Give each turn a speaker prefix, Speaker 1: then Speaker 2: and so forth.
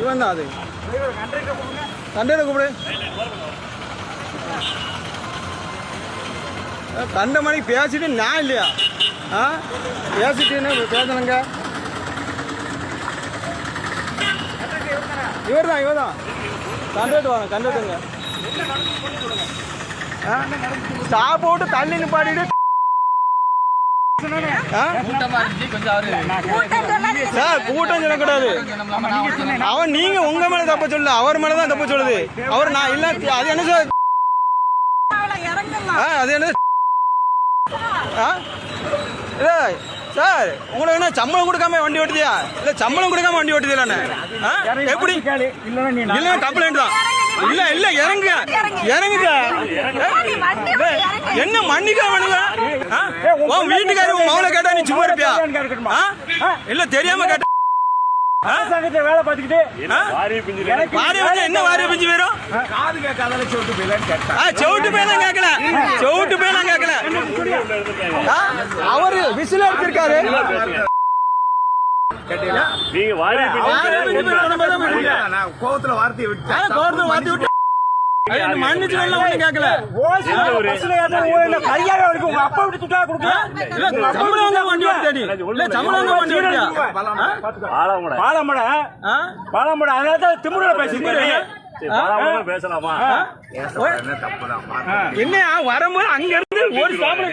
Speaker 1: இவன் தான் அது. கண்டேன கூப்பிடு. கண்ட மணிக்கு பேசிட்டு நான் இல்லையா? ஆ பேசிட்டு பேசணுங்க? இவர் தான் இவர் தான். கண்டுட்டு வாங்க கண்டுட்டுங்க சாப்பிட்டு தள்ளி நிப்பாட்டிட்டு ஆ? சார் சொல்லக்கூடாது. அவன் நீங்க உங்க மேல தப்ப சொல்லு அவர் மேல தான் தப்பு சொல்லுது. அவர் நான் இல்ல அது என்ன சார் அது என்ன சார் உங்களுக்கு என்ன சம்பளம் கொடுக்காம வண்டி ஓட்டுதியா? இல்ல சம்பளம் கொடுக்காம வண்டி ஓட்டுதியா எப்படி? இல்ல கம்ப்ளைண்ட் தான். இல்ல இல்ல இறங்க இறங்குங்க. என்ன மன்னிக்க வேணுங்க? உன் வீட்டுக்காரர் உன் மவளை கேட்டா நீ சும்மா இருப்பியா? இல்ல தெரியாம கேட்ட ஆ?
Speaker 2: வேலை பார்த்துக்கிட்டு
Speaker 1: என்ன? வாரி பிஞ்சு வரும்
Speaker 2: காது
Speaker 1: ஆ, செவுட்டு பேலாம் கேட்கல. செவுட்டு பேலாம் கேட்கல? அவரு விசில் அடிச்சிருக்காரு.
Speaker 3: நீங்க
Speaker 2: கோவத்துல வார்த்தையை விட்டு
Speaker 1: கோர்ட்டு மாத்தி விட்டு என்னையா வரும்போது அங்க இருந்து ஒரு சாப்பிட